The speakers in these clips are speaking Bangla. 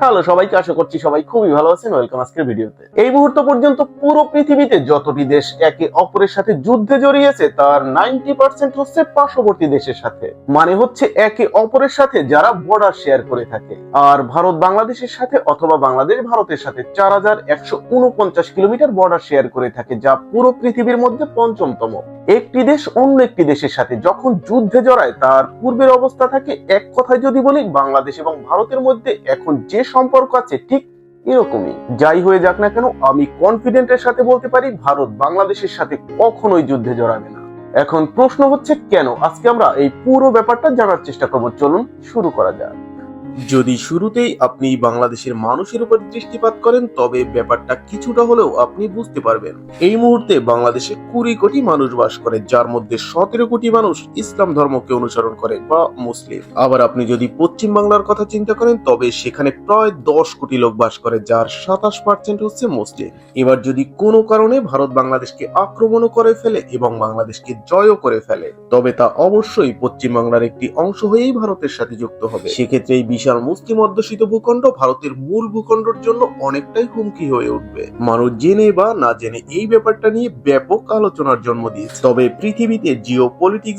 হ্যালো সবাইকে, আশা করছি সবাই খুবই ভালো আছেন। ওয়েলকাম আজকের ভিডিওতে। এই মুহূর্ত পর্যন্ত পুরো পৃথিবীতে যতটি দেশ একে অপরের সাথে যুদ্ধে জড়িয়েছে, তার নাইনটি পার্সেন্ট হচ্ছে পার্শ্ববর্তী দেশের সাথে। মানে হচ্ছে একে অপরের সাথে যারা বর্ডার শেয়ার করে থাকে। আর ভারত বাংলাদেশের সাথে অথবা বাংলাদেশ ভারতের সাথে চার হাজার একশো উনপঞ্চাশ কিলোমিটার বর্ডার শেয়ার করে থাকে, যা পুরো পৃথিবীর মধ্যে পঞ্চমতম। একটি দেশ অন্য একটি দেশের সাথে যখন যুদ্ধে জড়ায়, তার পূর্বের অবস্থা থাকে এক কথায় যদি বলি, বাংলাদেশ এবং ভারতের মধ্যে এখন যে সম্পর্ক আছে ঠিক এরকমই। যাই হয়ে যাক না কেন, আমি কনফিডেন্টের সাথে বলতে পারি, ভারত বাংলাদেশের সাথে কখনোই যুদ্ধে জড়াবে না। এখন প্রশ্ন হচ্ছে কেন? আজকে আমরা এই পুরো ব্যাপারটা জানার চেষ্টা করব। চলুন, শুরু করা যাক। যদি শুরুতেই আপনি বাংলাদেশের মানুষের উপর দৃষ্টিপাত করেন, তবে ব্যাপারটা কিছুটা হলেও আপনি বুঝতে পারবেন। এই মুহূর্তে বাংলাদেশে কুড়ি কোটি মানুষ বাস করে, যার মধ্যে সতেরো কোটি মানুষ ইসলাম ধর্মকে অনুসরণ করে বা মুসলিম। আবার আপনি যদি পশ্চিম বাংলার কথা চিন্তা করেন, তবে সেখানে প্রায় দশ কোটি লোক বাস করে, যার সাতাশ পার্সেন্ট হচ্ছে মুসলিম। এবার যদি কোনো কারণে ভারত বাংলাদেশকে আক্রমণও করে ফেলে এবং বাংলাদেশকে জয়ও করে ফেলে, তবে তা অবশ্যই পশ্চিম বাংলার একটি অংশ হয়েই ভারতের সাথে যুক্ত হবে। সেক্ষেত্রে এই বিশাল মুসলিম অধ্যুষিত ভূখণ্ড ভারতের মূল ভূখণ্ডের জন্য অনেকটাই হুমকি হয়ে উঠবে। মানুষ জেনে বা না জেনে এই ব্যাপারটা নিয়ে ব্যাপক আলোচনার জন্ম দিয়েছে। তবে পৃথিবীতে জিও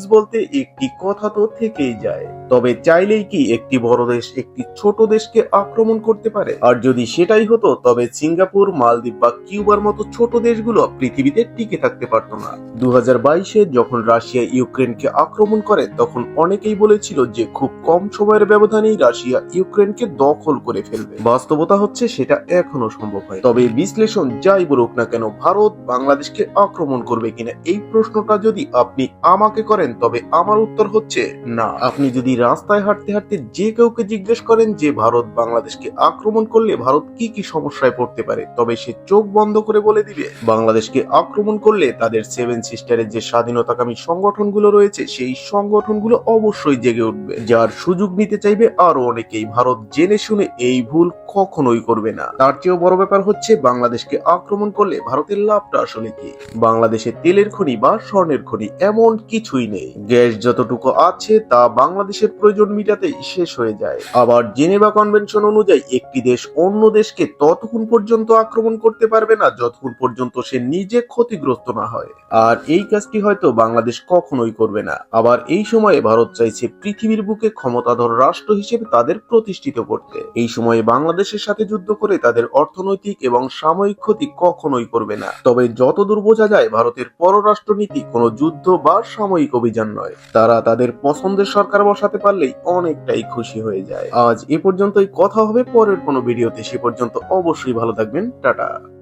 বলতে একটি কথা তো থেকেই যায়। তবে চাইলেই কি একটি বড় দেশ একটি ছোট দেশকে আক্রমণ করতে পারে? আর যদি সেটাই হতো, তবে সিঙ্গাপুর, মালদ্বীপ বা কিউবার মতো ছোট দেশগুলো পৃথিবীতে টিকে থাকতে পারত না। দু বাইশে যখন রাশিয়া ইউক্রেনকে আক্রমণ করে, তখন অনেকেই বলেছিল যে খুব কম সময়ের ব্যবধানেই রাশিয়া ইউক্রেনকে দখল করে ফেলবে। বাস্তবতা হচ্ছে সেটা এখনও সম্ভব হয়। তবে বিশ্লেষণ যাই বলুক না কেন, ভারত বাংলাদেশকে আক্রমণ করবে কিনা, এই প্রশ্নটা যদি আপনি আমাকে করেন, তবে আমার উত্তর হচ্ছে না। আপনি যদি রাস্তায় হাঁটতে হাঁটতে যে কাউকে জিজ্ঞেস করেন যে ভারত বাংলাদেশকে আক্রমণ করলে ভারত কি কি সমস্যায় পড়তে পারে, তবে সে চোখ বন্ধ করে বলে দিবে, বাংলাদেশকে আক্রমণ করলে তাদের সেভেন সিস্টারের যে স্বাধীনতাকামী সংগঠনগুলো রয়েছে, সেই সংগঠনগুলো অবশ্যই জেগে উঠবে। যার সুযোগ নিতে চাইবে আরও অনেকেই, ভারত জেনে শুনে এই ভুল কখনোই করবে না। তার চেয়েও বড় ব্যাপার হচ্ছে, বাংলাদেশকে আক্রমণ করলে ভারতের লাভটা আসলে কি? বাংলাদেশে তেলের খনি বা স্বর্ণের খনি এমন কিছুই নেই। গ্যাস যতটুকু আছে তা বাংলাদেশের প্রয়োজন মিটাতেই শেষ হয়ে যায়। আবার জেনেভা কনভেনশন অনুযায়ী একটি দেশ অন্য দেশকে ততক্ষণ পর্যন্ত আক্রমণ করতে পারবে না যতক্ষণ পর্যন্ত সে নিজে ক্ষতিগ্রস্ত না হয়। আর এই কাজটি হয়তো বাংলাদেশ কখনোই করবে না। আবার এই সময়ে ভারত চাইছে পৃথিবীর বুকে ক্ষমতাধর রাষ্ট্র হিসেবে তাদের প্রতিষ্ঠিত করতে। এই সময়ে বাংলাদেশের সাথে যুদ্ধ করে তাদের অর্থনৈতিক এবং সাময়িক ক্ষতি কখনোই করবে না। তবে যতদূর বোঝা যায়, ভারতের পররাষ্ট্রনীতি কোনো যুদ্ধ বা সাময়িক অভিযান নয়। তারা তাদের পছন্দের সরকার বসাতে পারলেই অনেকটাই খুশি হয়ে যায়। আজ এ পর্যন্তই। কথা হবে পরের কোনো ভিডিওতে। সে পর্যন্ত অবশ্যই ভালো থাকবেন। টাটা।